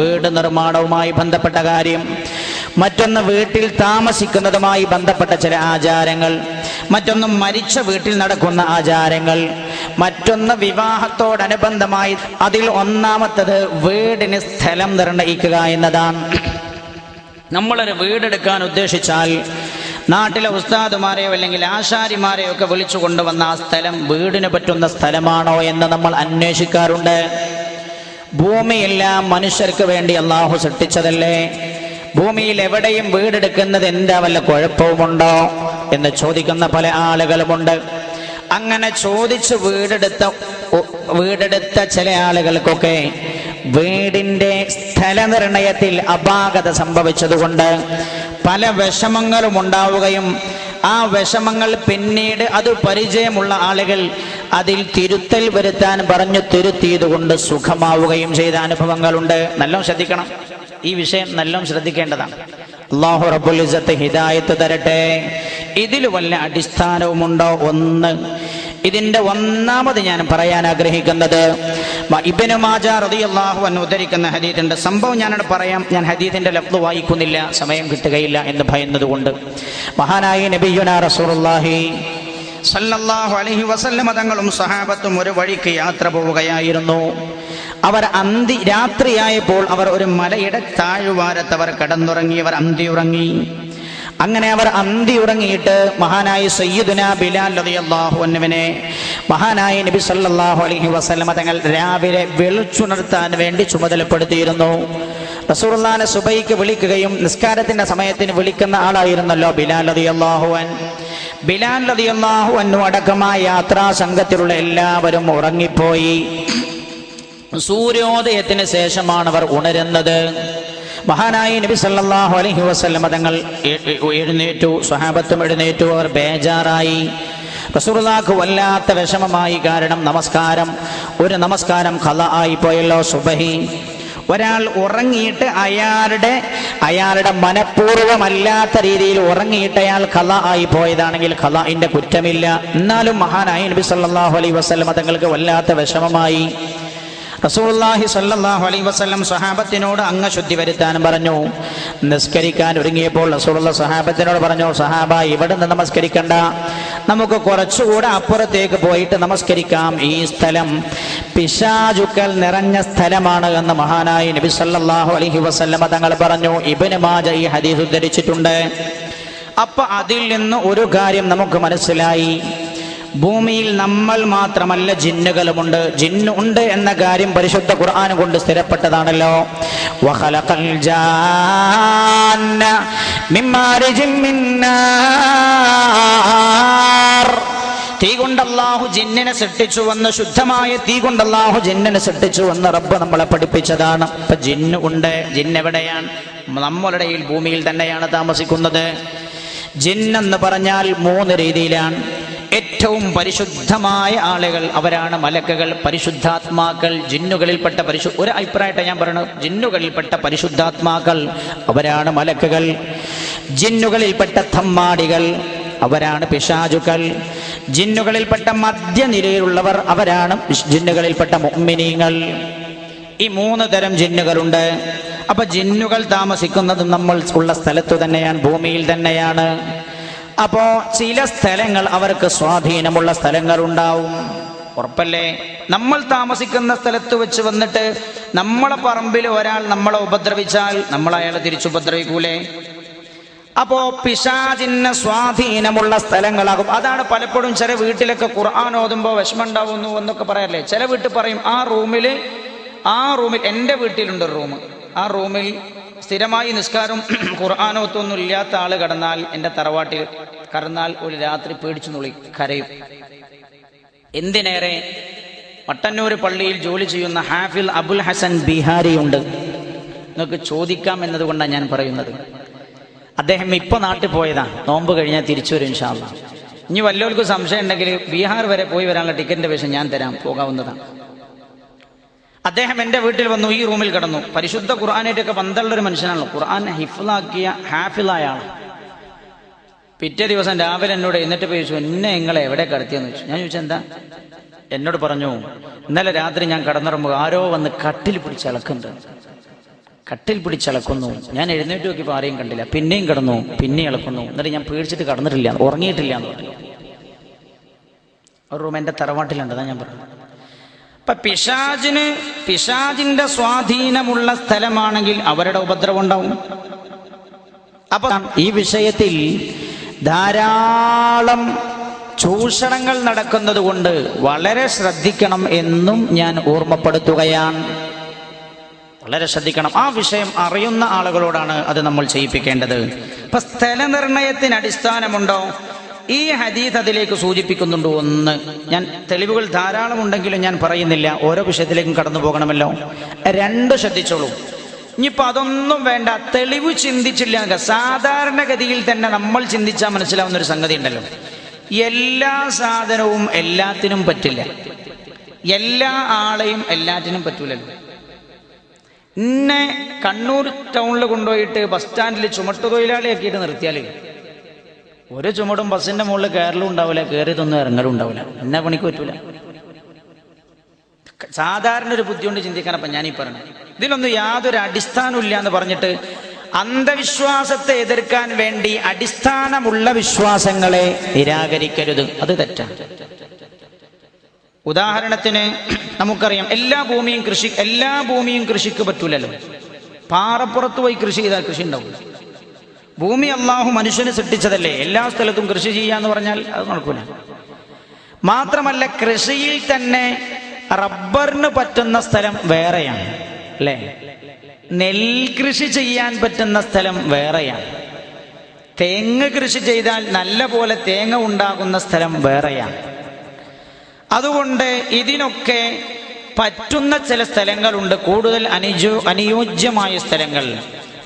വീട് നിർമ്മാണവുമായി ബന്ധപ്പെട്ട കാര്യം മറ്റൊന്ന് വീട്ടിൽ താമസിക്കുന്നതുമായി ബന്ധപ്പെട്ട ചില ആചാരങ്ങൾ മറ്റൊന്ന് മരിച്ച വീട്ടിൽ നടക്കുന്ന ആചാരങ്ങൾ മറ്റൊന്ന് വിവാഹത്തോടനുബന്ധമായി അതിൽ ഒന്നാമത്തത് വീടിന് സ്ഥലം നിർണയിക്കുക എന്നതാണ്. നമ്മളൊരു വീടെടുക്കാൻ ഉദ്ദേശിച്ചാൽ നാട്ടിലെ ഉസ്താദുമാരെയോ അല്ലെങ്കിൽ ആശാരിമാരെയോ ഒക്കെ വിളിച്ചു കൊണ്ടുവന്ന ആ സ്ഥലം വീടിന് പറ്റുന്ന സ്ഥലമാണോ എന്ന് നമ്മൾ അന്വേഷിക്കാറുണ്ട്. ഭൂമിയെല്ലാം മനുഷ്യർക്ക് വേണ്ടി അള്ളാഹു സൃഷ്ടിച്ചതല്ലേ? ഭൂമിയിൽ എവിടെയും വീടെടുക്കുന്നത് എന്താ വല്ല കുഴപ്പവുമുണ്ടോ എന്ന് ചോദിക്കുന്ന പല ആളുകളുമുണ്ട്. അങ്ങനെ ചോദിച്ച് വീടെടുത്ത വീടെടുത്ത ചില ആളുകൾക്കൊക്കെ വീടിന്റെ സ്ഥലനിർണയത്തിൽ അപാകത സംഭവിച്ചതുകൊണ്ട് പല വിഷമങ്ങളും ഉണ്ടാവുകയും ആ വിഷമങ്ങൾ പിന്നീട് അത് പരിചയമുള്ള ആളുകൾ അതിൽ തിരുത്തൽ വരുത്താൻ പറഞ്ഞു തിരുത്തിയത് കൊണ്ട് സുഖമാവുകയും ചെയ്ത അനുഭവങ്ങളുണ്ട്. നല്ലോണം ശ്രദ്ധിക്കണം. ഈ വിഷയം നല്ലോണം ശ്രദ്ധിക്കേണ്ടതാണ്. അള്ളാഹു റബ്ബുൽ ഇസത്ത് ഹിദായത്ത് തരട്ടെ. ഇതിൽ വല്ല അടിസ്ഥാനവുമുണ്ടോ ഒന്ന്? ഇതിന്റെ ഒന്നാമത് ഞാൻ പറയാൻ ആഗ്രഹിക്കുന്നത് ഇബ്നു മാജ റളിയല്ലാഹു എന്ന് ഉദ്ധരിക്കുന്ന ഹദീത്തിന്റെ സംഭവം ഞാനിവിടെ പറയാം. ഞാൻ ഹദീത്തിന്റെ ലബ്ദ് വായിക്കുന്നില്ല. സമയം കിട്ടുകയില്ല എന്ന് ഭയന്നതുകൊണ്ട്. മഹാനായ നബിയുന റസൂലുള്ളാഹി സല്ലല്ലാഹു അലഹി വസല്ലമ തങ്ങളും സഹാബത്തും ഒരു വഴിക്ക് യാത്ര പോവുകയായിരുന്നു. അവർ അന്തി രാത്രിയായപ്പോൾ അവർ ഒരു മലയുടെ താഴ്വാരത്ത് അവർ കിടന്നുറങ്ങി അവർ അന്തി ഉറങ്ങി അങ്ങനെ അവർ അന്തി ഉറങ്ങിയിട്ട് മഹാനായ സയ്യിദുന ബിലാൽ റളിയല്ലാഹു അൻഹുവിനെ മഹാനായ നബി സല്ലാഹു അലഹി വസല്ലമ തങ്ങൾ രാവിലെ വെളിച്ചുണർത്താൻ വേണ്ടി ചുമതലപ്പെടുത്തിയിരുന്നു. റസൂലുള്ളാഹിനെ സുബൈക്ക് വിളിക്കുകയും നിസ്കാരത്തിന്റെ സമയത്തിന് വിളിക്കുന്ന ആളായിരുന്നല്ലോ ബിലാൽ റളിയല്ലാഹു അൻ ബിലാൽ റളിയല്ലാഹു അൻഹു അടക്കമായ യാത്രാ സംഘത്തിലുള്ള എല്ലാവരും ഉറങ്ങിപ്പോയി. സൂര്യോദയത്തിന് ശേഷമാണ് അവർ ഉണരുന്നത്. മഹാനായി നബി സല്ലാഹു അലഹി വസല്ലമ തങ്ങൾ എഴുന്നേറ്റു. സ്വഹാബത്തും എഴുന്നേറ്റു. അവർ ബേജാറായി. റസൂലുള്ളാഹിക്ക് വല്ലാത്ത വിഷമമായി. കാരണം നമസ്കാരം ഒരു നമസ്കാരം ഖല ആയി പോയല്ലോ സുബഹി. ഒരാൾ ഉറങ്ങിയിട്ട് അയാളുടെ അയാളുടെ മനഃപൂർവമല്ലാത്ത രീതിയിൽ ഉറങ്ങിയിട്ട് അയാൾ കഥ ആയി പോയതാണെങ്കിൽ ഖലാഇന്റെ കുറ്റമില്ല. എന്നാലും മഹാനായ നബി സല്ലാഹു അലൈ വസ്ലം തങ്ങൾക്ക് വല്ലാത്ത വിഷമമായി. റസൂലുള്ളാഹി സല്ലാഹു അലൈ വസ്ലം സഹാബത്തിനോട് അങ്ങ് ശുദ്ധി വരുത്താനും പറഞ്ഞു. നിസ്കരിക്കാൻ ഒരുങ്ങിയപ്പോൾ റസൂള്ള സഹാബത്തിനോട് പറഞ്ഞു സഹാബ ഇവിടെ നിന്ന് നമസ്കരിക്കണ്ട. നമുക്ക് കുറച്ചുകൂടെ അപ്പുറത്തേക്ക് പോയിട്ട് നമസ്കരിക്കാം ഈ സ്ഥലം. പിശാചുക്കൾ നിറഞ്ഞ സ്ഥലമാണ് എന്ന് മഹാനായ നബി സല്ലാഹു അലഹി വസല്ലമ തങ്ങൾ പറഞ്ഞു. ഇബ്നു മാജ ഈ ഹദീസ് ഉദ്ധരിച്ചിട്ടുണ്ട്. അപ്പൊ അതിൽ നിന്ന് ഒരു കാര്യം നമുക്ക് മനസ്സിലായി. ഭൂമിയിൽ നമ്മൾ മാത്രമല്ല ജിന്നുകളുമുണ്ട്. ജിന്ന് ഉണ്ട് എന്ന കാര്യം പരിശുദ്ധ ഖുർആൻ കൊണ്ട് സ്ഥിരപ്പെട്ടതാണല്ലോ. വഖലഖൽ ജാന്ന തീ കൊണ്ടല്ലാഹു ജിന്നിനെ സൃഷ്ടിച്ചു വന്ന് ശുദ്ധമായ തീ കൊണ്ടല്ലാഹു ജിന്നിനെ സൃഷ്ടിച്ചു വന്ന് റബ്ബ് നമ്മളെ പഠിപ്പിച്ചതാണ്. ഇപ്പൊ ജിന്നു ഉണ്ട് ജിന്നെവിടെയാണ് നമ്മളുടെ ഈ ഭൂമിയിൽ തന്നെയാണ് താമസിക്കുന്നത്. ജിന്നെന്ന് പറഞ്ഞാൽ മൂന്ന് രീതിയിലാണ്. ഏറ്റവും പരിശുദ്ധമായ ആളുകൾ അവരാണ് മലക്കുകൾ പരിശുദ്ധാത്മാക്കൾ ജിന്നുകളിൽപ്പെട്ട പരിശു ഒരു അഭിപ്രായത്തെ ഞാൻ പറയണു ജിന്നുകളിൽപ്പെട്ട പരിശുദ്ധാത്മാക്കൾ അവരാണ് മലക്കുകൾ. ജിന്നുകളിൽപ്പെട്ട തമ്മാടികൾ അവരാണ് പിശാചുക്കൾ. ജിന്നുകളിൽപ്പെട്ട മധ്യനിരയിലുള്ളവർ അവരാണ് ജിന്നുകളിൽപ്പെട്ട മുഅ്മിനീങ്ങൾ. ഈ മൂന്ന് തരം ജിന്നുകളുണ്ട്. അപ്പൊ ജിന്നുകൾ താമസിക്കുന്നത് നമ്മൾ ഉള്ള സ്ഥലത്തു തന്നെയാണ് ഭൂമിയിൽ തന്നെയാണ്. അപ്പോ ചില സ്ഥലങ്ങൾ അവർക്ക് സ്വാധീനമുള്ള സ്ഥലങ്ങൾ ഉണ്ടാവും ഉറപ്പല്ലേ? നമ്മൾ താമസിക്കുന്ന സ്ഥലത്ത് വെച്ച് വന്നിട്ട് നമ്മളെ പറമ്പിൽ ഒരാൾ നമ്മളെ ഉപദ്രവിച്ചാൽ നമ്മൾ അയാളെ തിരിച്ചുപദ്രവിക്കൂലേ? അപ്പോ പിശാചിന് സ്വാധീനമുള്ള സ്ഥലങ്ങളാകും. അതാണ് പലപ്പോഴും ചില വീട്ടിലൊക്കെ ഖുർആൻ ഓതുമ്പോൾ വിഷമം ഉണ്ടാവുന്നു എന്നൊക്കെ പറയാറില്ലേ ചില വീട്ടിൽ പറയും ആ റൂമിൽ ആ റൂമിൽ എന്റെ വീട്ടിലുണ്ട് റൂം. ആ റൂമിൽ സ്ഥിരമായി നിസ്കാരം ഖുർആാനോത്തൊന്നും ഇല്ലാത്ത ആൾ കടന്നാൽ എന്റെ തറവാട്ടിൽ കടന്നാൽ ഒരു രാത്രി പേടിച്ചു നുള്ളി കരയും. എന്തിനേറെ മട്ടന്നൂർ പള്ളിയിൽ ജോലി ചെയ്യുന്ന ഹാഫിൽ അബുൽ ഹസൻ ബിഹാരി ഉണ്ട് നിങ്ങൾക്ക് ചോദിക്കാം എന്നതുകൊണ്ടാണ് ഞാൻ പറയുന്നത്. അദ്ദേഹം ഇപ്പൊ നാട്ടിൽ പോയതാ. നോമ്പ് കഴിഞ്ഞാൽ തിരിച്ചു വരും ഇൻഷാല്ല ഇനി വല്ലവർക്കും സംശയം ഉണ്ടെങ്കിൽ ബീഹാർ വരെ പോയി വരാനുള്ള ടിക്കറ്റിന്റെ വിഷയം ഞാൻ തരാം. പോകാവുന്നതാണ് അദ്ദേഹം എന്റെ വീട്ടിൽ വന്നു ഈ റൂമിൽ കിടന്നു. പരിശുദ്ധ ഖുർആാനായിട്ടൊക്കെ പന്തള്ളൊരു മനുഷ്യനാണല്ലോ. ഖുർആൻ ഹിഫിലാക്കിയ ഹാഫിലായ ആൾ പിറ്റേ ദിവസം രാവിലെ എന്നോട് എന്നിട്ട് ചോദിച്ചു എന്നെ നിങ്ങളെ എവിടെ കടത്തിയെന്ന് ചോദിച്ചു? ഞാൻ ചോദിച്ചു എന്താ? എന്നോട് പറഞ്ഞു ഇന്നലെ രാത്രി ഞാൻ കടന്നിറങ്ങുമ്പോൾ ആരോ വന്ന് കട്ടിൽ പിടിച്ച് ഇളക്കുന്നുണ്ട് കട്ടിൽ പിടിച്ചളക്കുന്നു ഞാൻ എഴുന്നേറ്റ് നോക്കിയപ്പോൾ ആരെയും കണ്ടില്ല. പിന്നെയും കിടന്നു പിന്നെയും ഇളക്കുന്നു എന്നിട്ട് ഞാൻ പേടിച്ചിട്ട് കടന്നിട്ടില്ല ഉറങ്ങിയിട്ടില്ല എന്ന് പറഞ്ഞു. ഒരു റൂം എന്റെ തറവാട്ടിലുണ്ട് അതാ ഞാൻ പറഞ്ഞു അപ്പൊ പിശാജിന് പിശാജിന്റെ സ്വാധീനമുള്ള സ്ഥലമാണെങ്കിൽ അവരുടെ ഉപദ്രവം ഉണ്ടാവും. അപ്പൊ ഈ വിഷയത്തിൽ ധാരാളം ചൂഷണങ്ങൾ നടക്കുന്നത് കൊണ്ട് വളരെ ശ്രദ്ധിക്കണം എന്നും ഞാൻ ഓർമ്മപ്പെടുത്തുകയാണ്. വളരെ ശ്രദ്ധിക്കണം. ആ വിഷയം അറിയുന്ന ആളുകളോടാണ് അത് നമ്മൾ ചെയ്യിപ്പിക്കേണ്ടത്. ഇപ്പൊ സ്ഥലനിർണയത്തിന് അടിസ്ഥാനമുണ്ടോ? ഈ ഹദീസ് അതിലേക്ക് സൂചിപ്പിക്കുന്നുണ്ടോ ഒന്ന് ഞാൻ തെളിവുകൾ ധാരാളം ഉണ്ടെങ്കിലും ഞാൻ പറയുന്നില്ല. ഓരോ വിഷയത്തിലേക്കും കടന്നു പോകണമല്ലോ. രണ്ട് ശ്രദ്ധിച്ചോളൂ. ഇനിയിപ്പോൾ അതൊന്നും വേണ്ട. തെളിവ് ചിന്തിച്ചില്ല. സാധാരണഗതിയിൽ തന്നെ നമ്മൾ ചിന്തിച്ചാൽ മനസ്സിലാവുന്ന ഒരു സംഗതി ഉണ്ടല്ലോ. എല്ലാ സാധനവും എല്ലാത്തിനും പറ്റില്ല. എല്ലാ ആളെയും എല്ലാറ്റിനും പറ്റൂലല്ലോ. എന്നെ കണ്ണൂർ ടൗണിൽ കൊണ്ടുപോയിട്ട് ബസ് സ്റ്റാൻഡിൽ ചുമട്ട് തൊഴിലാളിയാക്കിയിട്ട് നിർത്തിയാൽ ഒരു ചുമടും ബസ്സിന്റെ മുകളിൽ കയറലും ഉണ്ടാവില്ല കയറിയതൊന്നും ഇറങ്ങലും ഉണ്ടാവില്ല. എന്നെ പണിക്ക് പറ്റൂല. സാധാരണ ഒരു ബുദ്ധി കൊണ്ട് ചിന്തിക്കാനപ്പം ഞാൻ ഈ പറഞ്ഞു. ഇതിലൊന്നും യാതൊരു അടിസ്ഥാനവും ഇല്ല എന്ന് പറഞ്ഞിട്ട് അന്ധവിശ്വാസത്തെ എതിർക്കാൻ വേണ്ടി അടിസ്ഥാനമുള്ള വിശ്വാസങ്ങളെ നിരാകരിക്കരുത്. അത് തെറ്റാണ്. ഉദാഹരണത്തിന് നമുക്കറിയാം എല്ലാ ഭൂമിയും കൃഷി എല്ലാ ഭൂമിയും കൃഷിക്ക് പറ്റൂലല്ലോ. പാറപ്പുറത്ത് പോയി കൃഷി ചെയ്താൽ കൃഷി ഉണ്ടാവില്ല ഭൂമി അള്ളാഹു മനുഷ്യന് സൃഷ്ടിച്ചതല്ലേ. എല്ലാ സ്ഥലത്തും കൃഷി ചെയ്യാന്ന് പറഞ്ഞാൽ അത് നടക്കൂല. മാത്രമല്ല കൃഷിയിൽ തന്നെ റബ്ബറിന് പറ്റുന്ന സ്ഥലം വേറെയാണ്. അല്ലേ? നെൽകൃഷി ചെയ്യാൻ പറ്റുന്ന സ്ഥലം വേറെയാണ്. തേങ്ങ കൃഷി ചെയ്താൽ നല്ല പോലെ തേങ്ങ ഉണ്ടാകുന്ന സ്ഥലം വേറെയാണ്. അതുകൊണ്ട് ഇതിനൊക്കെ പറ്റുന്ന ചില സ്ഥലങ്ങളുണ്ട്. കൂടുതൽ അനുജോ അനുയോജ്യമായ സ്ഥലങ്ങൾ.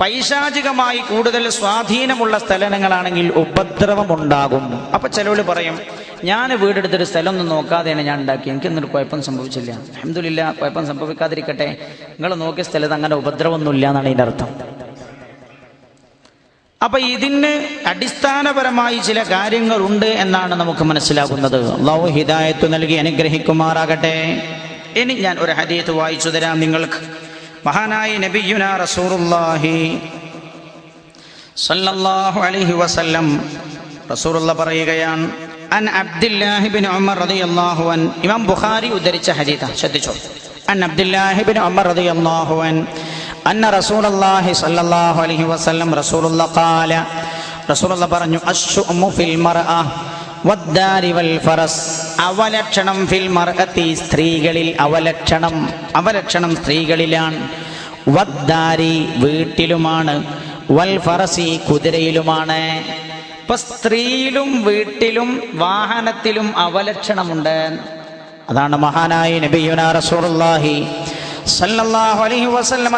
പൈശാചികമായി കൂടുതൽ സ്വാധീനമുള്ള സ്ഥലങ്ങളാണെങ്കിൽ ഉപദ്രവം ഉണ്ടാകും അപ്പൊ ചിലവർ പറയും ഞാൻ വീടെടുത്തൊരു സ്ഥലം ഒന്നും നോക്കാതെയാണ് ഞാൻ ഉണ്ടാക്കി എനിക്ക് എന്നൊരു കുഴപ്പം സംഭവിച്ചില്ല. അഹമ്മദില്ല കുഴപ്പം സംഭവിക്കാതിരിക്കട്ടെ. നിങ്ങൾ നോക്കിയ സ്ഥലത്ത് അങ്ങനെ ഉപദ്രവമൊന്നുമില്ല എന്നാണ് ഇതിന്റെ അർത്ഥം. അപ്പൊ ഇതിന് അടിസ്ഥാനപരമായി ചില കാര്യങ്ങളുണ്ട് എന്നാണ് നമുക്ക് മനസ്സിലാകുന്നത്. അള്ളാഹു ഹിദായത്ത് നൽകി അനുഗ്രഹിക്കുമാറാകട്ടെ. ഇനി ഞാൻ ഒരു ഹദീത്ത് വായിച്ചു തരാം നിങ്ങൾക്ക്. മഹാനായി നബിയുന റസൂറുല്ലാഹി സല്ലല്ലാഹു അലൈഹി വസല്ലം റസൂറുള്ള പറയുകയാണ് അൻ അബ്ദുല്ലാഹി ബിൻ ഉമർ റളിയല്ലാഹു അൻ ഇമാം ബുഖാരി ഉദ്ധരിച്ച ഹദീത്ത ശ്രദ്ധിച്ചോ. അൻ അബ്ദുല്ലാഹി ബിൻ ഉമർ റളിയല്ലാഹു അൻ അന്ന റസൂലുള്ളാഹി സ്വല്ലല്ലാഹു അലൈഹി വസല്ലം റസൂലുള്ള ഖാല. റസൂലുള്ള പറഞ്ഞു അശ്ശുമു ഫിൽ മർഅ വദ്ദാരി വൽ ഫറസ്. അവലക്ഷണം ഫിൽ മർഅത്തി സ്ത്രീകളിൽ അവലക്ഷണം അവലക്ഷണം സ്ത്രീകളിലാണ്. വദ്ദാരി വീട്ടിലുമാണ് വൽ ഫറസി കുതിരയിലുമാണ്. ഇപ്പൊ സ്ത്രീയിലും വീട്ടിലും വാഹനത്തിലും അവലക്ഷണമുണ്ട്. അതാണ് മഹാനായ നബിയുന റസൂലുള്ളാഹി സല്ലല്ലാഹു അലൈഹി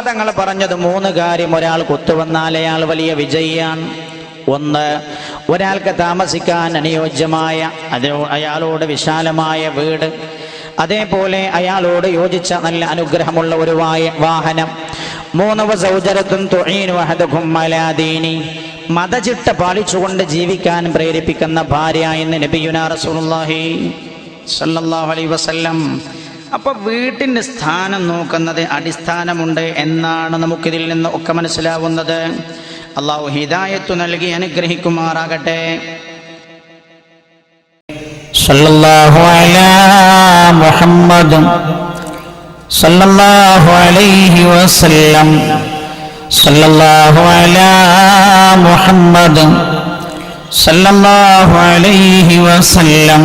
തങ്ങൾ പറഞ്ഞത് മൂന്ന് കാര്യം. ഒരാൾ കൊത്തുവന്നാൽ അയാൾ വലിയ വിജയിയാണ്. ഒന്ന് ഒരാൾക്ക് താമസിക്കാൻ അനുയോജ്യമായ അത് അയാളോട് വിശാലമായ വീട്. അതേപോലെ അയാളോട് യോജിച്ച നല്ല അനുഗ്രഹമുള്ള ഒരു വാഹനം. മൂന്നവ സൗജരത്തും മലാദീനി. മതചിട്ട പാലിച്ചുകൊണ്ട് ജീവിക്കാൻ പ്രേരിപ്പിക്കുന്ന ഭാര്യ എന്ന് നബിയുന റസൂലുള്ളാഹി സല്ലല്ലാഹു അലൈഹി വസല്ലം അപ്പൊ വീട്ടിന്റെ സ്ഥാനം നോക്കുന്നത് അടിസ്ഥാനമുണ്ട് എന്നാണ് നമുക്കിതിൽ നിന്ന് ഒക്കെ മനസ്സിലാവുന്നത്. അള്ളാഹു ഹിദായത്തു നൽകി അനുഗ്രഹിക്കുമാറാകട്ടെ. സല്ലല്ലാഹു അലാ മുഹമ്മദ് സല്ലല്ലാഹു അലൈഹി വസല്ലം സല്ലല്ലാഹു അലാ മുഹമ്മദ് സല്ലല്ലാഹു അലൈഹി വസല്ലം